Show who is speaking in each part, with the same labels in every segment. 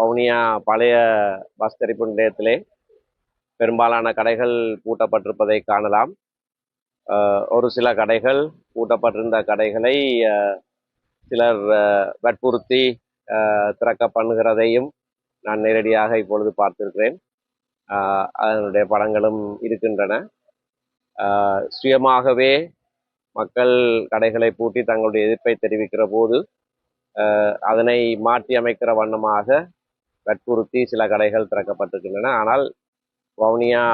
Speaker 1: வவுனியா பழைய பஸ் தெரிப்பு நிலையத்திலே பெரும்பாலான கடைகள் பூட்டப்பட்டிருப்பதை காணலாம். ஒரு சில கடைகள் பூட்டப்பட்டிருந்த கடைகளை சிலர் வற்புறுத்தி திறக்க பண்ணுகிறதையும் நான் நேரடியாக இப்பொழுது பார்த்திருக்கிறேன். அதனுடைய படங்களும் இருக்கின்றன. சுயமாகவே மக்கள் கடைகளை பூட்டி தங்களுடைய எதிர்ப்பை தெரிவிக்கிற போது அதனை மாற்றி அமைக்கிற வண்ணமாக வற்புறுத்தி சில கடைகள் திறக்கப்பட்டிருக்கின்றன. ஆனால் வவுனியா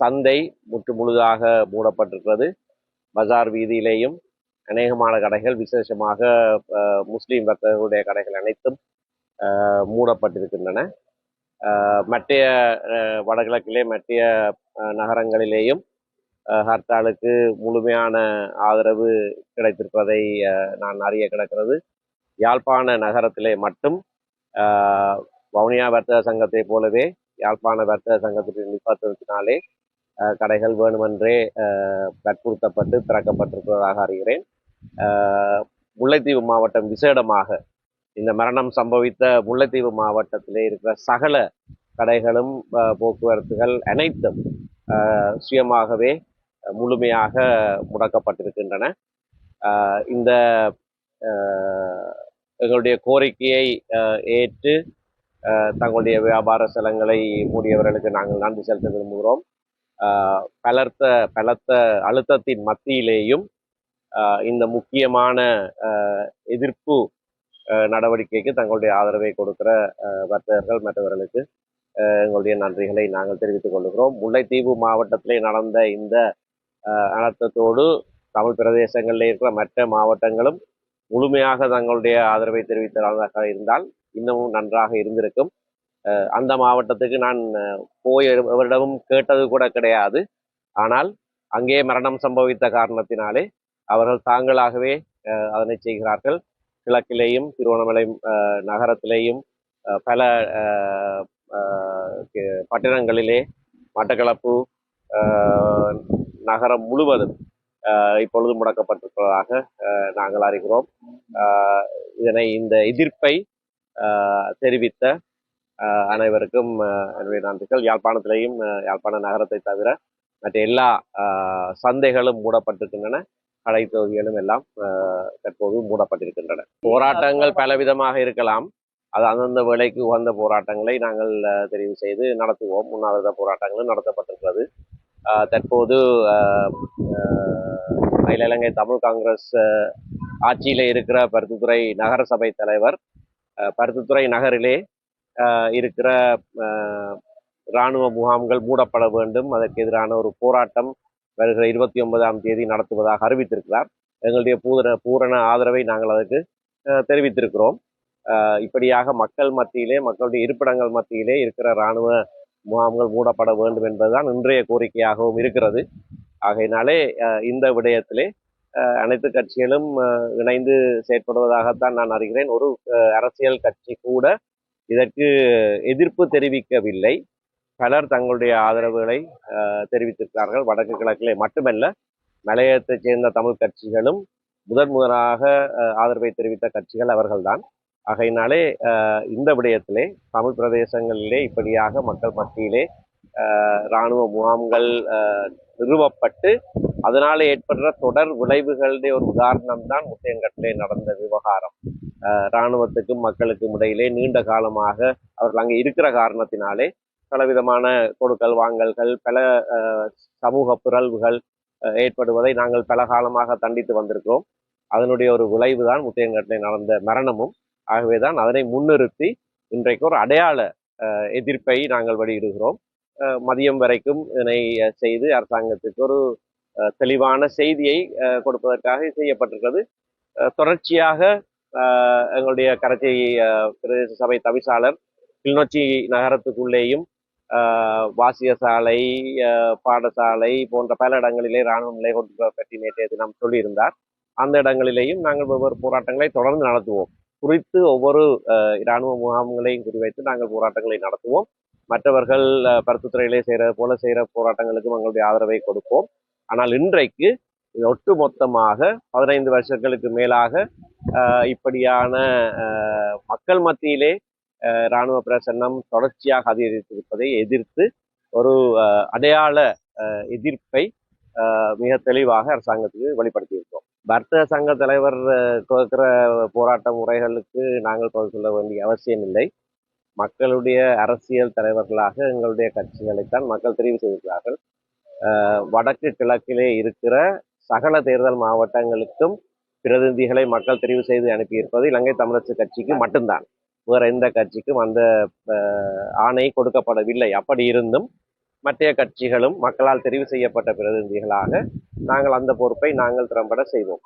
Speaker 1: சந்தை முற்று முழுதாக மூடப்பட்டிருக்கிறது. பஜார் வீதியிலேயும் அநேகமான கடைகள் விசேஷமாக முஸ்லீம் வர்த்தகர்களுடைய கடைகள் அனைத்தும் மூடப்பட்டிருக்கின்றன. மற்றைய வடகிழக்கிலே மற்றைய நகரங்களிலேயும் ஹர்த்தாலுக்கு முழுமையான ஆதரவு கிடைத்திருப்பதை நான் அறிய கிடக்கிறது. யாழ்ப்பாண நகரத்திலே மட்டும் வவுனியா வர்த்தக சங்கத்தை போலவே யாழ்ப்பாண வர்த்தக சங்கத்தின் நிர்வாகத்தினாலே கடைகள் வேணுமென்றே வற்புறுத்தப்பட்டு திறக்கப்பட்டிருப்பதாக அறிகிறேன். முல்லைத்தீவு மாவட்டம் விசேடமாக இந்த மரணம் சம்பவித்த முல்லைத்தீவு மாவட்டத்திலே இருக்கிற சகல கடைகளும் போக்குவரத்துகள் அனைத்தும் சுயமாகவே முழுமையாக முடக்கப்பட்டிருக்கின்றன. இந்த எங்களுடைய கோரிக்கையை ஏற்று தங்களுடைய வியாபார ஸ்தலங்களை மூடியவர்களுக்கு நாங்கள் நன்றி செலுத்த விரும்புகிறோம். பலர்த்த பலத்த அழுத்தத்தின் மத்தியிலேயும் இந்த முக்கியமான எதிர்ப்பு நடவடிக்கைக்கு தங்களுடைய ஆதரவை கொடுக்கிற வர்த்தகர்கள் மற்றவர்களுக்கு எங்களுடைய நன்றிகளை நாங்கள் தெரிவித்துக் கொள்கிறோம். முல்லைத்தீவு மாவட்டத்திலே நடந்த இந்த அழுத்தத்தோடு அனர்த்தத்தோடு தமிழ் பிரதேசங்களில் இருக்கிற மற்ற மாவட்டங்களும் முழுமையாக தங்களுடைய ஆதரவை தெரிவித்ததாக இருந்தால் இன்னமும் நன்றாக இருந்திருக்கும். அந்த மாவட்டத்துக்கு நான் போய் அவரிடமும் கேட்டது கூட கிடையாது. ஆனால் அங்கே மரணம் சம்பவித்த காரணத்தினாலே அவர்கள் தாங்களாகவே அதனை செய்கிறார்கள். கிழக்கிலேயும் திருவண்ணாமலை நகரத்திலேயும் பல பட்டணங்களிலே மட்டக்களப்பு நகரம் முழுவதும் இப்பொழுது முடக்கப்பட்டிருப்பதாக நாங்கள் அறிகிறோம். இதனை இந்த எதிர்ப்பை தெரிவித்த அஹ், அனைவருக்கும் அஹ், என்னுடைய நன்றிகள். யாழ்ப்பாணத்திலேயும் யாழ்ப்பாண நகரத்தை தவிர மற்ற எல்லா சந்தைகளும் மூடப்பட்டிருக்கின்றன. கடை தொகுதிகளும் எல்லாம் அஹ், தற்போது மூடப்பட்டிருக்கின்றன. போராட்டங்கள் பலவிதமாக இருக்கலாம். அது அந்தந்த வேலைக்கு உகந்த போராட்டங்களை நாங்கள் தெரிவு செய்து நடத்துவோம். உண்ணாவிரத போராட்டங்களும் நடத்தப்பட்டிருக்கிறது. தற்போது அகில இலங்கை தமிழ் காங்கிரஸ் ஆட்சியில் இருக்கிற பருத்தித்துறை நகர சபை தலைவர் பருத்தித்துறை நகரிலே இருக்கிற இராணுவ முகாம்கள் மூடப்பட வேண்டும். அதற்கு எதிரான ஒரு போராட்டம் வருகிற இருபத்தி ஒன்பதாம் தேதி நடத்துவதாக அறிவித்திருக்கிறார். எங்களுடைய பூரண பூரண ஆதரவை நாங்கள் அதற்கு தெரிவித்திருக்கிறோம். இப்படியாக மக்கள் மத்தியிலே மக்களுடைய இருப்பிடங்கள் மத்தியிலே இருக்கிற இராணுவ முகாம்கள் மூடப்பட வேண்டும் என்பதுதான் இன்றைய கோரிக்கையாகவும் இருக்கிறது. ஆகையினாலே இந்த விடயத்திலே அனைத்து கட்சிகளும் இணைந்து செயற்படுவதாகத்தான் நான் அறிகிறேன். ஒரு அஹ், அரசியல் கட்சி கூட இதற்கு எதிர்ப்பு தெரிவிக்கவில்லை. பலர் தங்களுடைய ஆதரவுகளை அஹ், தெரிவித்திருக்கிறார்கள். வடக்கு கிழக்கிலே மட்டுமல்ல மலையத்தைச் சேர்ந்த தமிழ் கட்சிகளும் முதன் முதலாக ஆதரவை தெரிவித்த கட்சிகள் அவர்கள்தான். ஆகையினாலே இந்த விடயத்திலே தமிழ் பிரதேசங்களிலே இப்படியாக மக்கள் மத்தியிலே இராணுவ முகாம்கள் நிறுவப்பட்டு அதனால் ஏற்படுற தொடர் விளைவுகளுடைய ஒரு உதாரணம் தான் முத்தையங்கட்டிலே நடந்த விவகாரம். இராணுவத்துக்கும் மக்களுக்கும் இடையிலே நீண்ட காலமாக அவர்கள் அங்கே இருக்கிற காரணத்தினாலே பலவிதமான கொடுக்கல் வாங்கல்கள் பல சமூக பிறழ்வுகள் ஏற்படுவதை நாங்கள் பல காலமாக தண்டித்து வந்திருக்கிறோம். அதனுடைய ஒரு விளைவு தான் முத்தையங்கட்டிலே நடந்த மரணமும். ஆகவே தான் அதனை முன்னிறுத்தி இன்றைக்கு ஒரு அடையாள எதிர்ப்பை நாங்கள் வெளியிடுகிறோம். மதியம் வரைக்கும் இதனை செய்து அரசாங்கத்துக்கு ஒரு தெளிவான செய்தியை கொடுப்பதற்காக செய்யப்பட்டிருக்கிறது. தொடர்ச்சியாக எங்களுடைய கரச்சை பிரதேச சபை தவிசாளர் கிளிநொச்சி நகரத்துக்குள்ளேயும் வாசிய சாலை பாடசாலை போன்ற பல இடங்களிலே இராணுவ நிலை கொண்டு பற்றி நேற்றைய தினம் சொல்லியிருந்தார். அந்த இடங்களிலேயும் நாங்கள் வெவ்வேறு போராட்டங்களை தொடர்ந்து நடத்துவோம். குறித்து ஒவ்வொரு இராணுவ முகாம்களையும் குறிவைத்து நாங்கள் போராட்டங்களை நடத்துவோம். மற்றவர்கள் பருத்துத்துறையிலே செய்கிற செய்கிறது போல செய்கிற போராட்டங்களுக்கும் எங்களுடைய ஆதரவை கொடுப்போம். ஆனால் இன்றைக்கு ஒட்டு மொத்தமாக பதினைந்து வருஷங்களுக்கு மேலாக இப்படியான மக்கள் மத்தியிலே இராணுவ பிரசன்னம் தொடர்ச்சியாக அதிகரித்திருப்பதை எதிர்த்து ஒரு அடையாள எதிர்ப்பை மிக தெளிவாக அரசாங்கத்துக்கு வெளிப்படுத்தியிருக்கோம். வர்த்தக சங்க தலைவர் கொடுக்கிற போராட்ட முறைகளுக்கு நாங்கள் பதில் சொல்ல வேண்டிய அவசியம் இல்லை. மக்களுடைய அரசியல் தலைவர்களாக எங்களுடைய கட்சிகளைத்தான் மக்கள் தெரிவு செய்திருக்கிறார்கள். வடக்கு கிழக்கிலே இருக்கிற சகல தேர்தல் மாவட்டங்களுக்கும் பிரதிநிதிகளை மக்கள் தெரிவு செய்து அனுப்பியிருப்பது இலங்கை தமிழரசு கட்சிக்கு மட்டும்தான். வேற எந்த கட்சிக்கும் அந்த ஆணை கொடுக்கப்படவில்லை. அப்படி இருந்தும் மற்ற கட்சிகளும் மக்களால் தெரிவு செய்யப்பட்ட பிரதிநிதிகளாக நாங்கள் அந்த பொறுப்பை நாங்கள் திறம்பட செய்வோம்.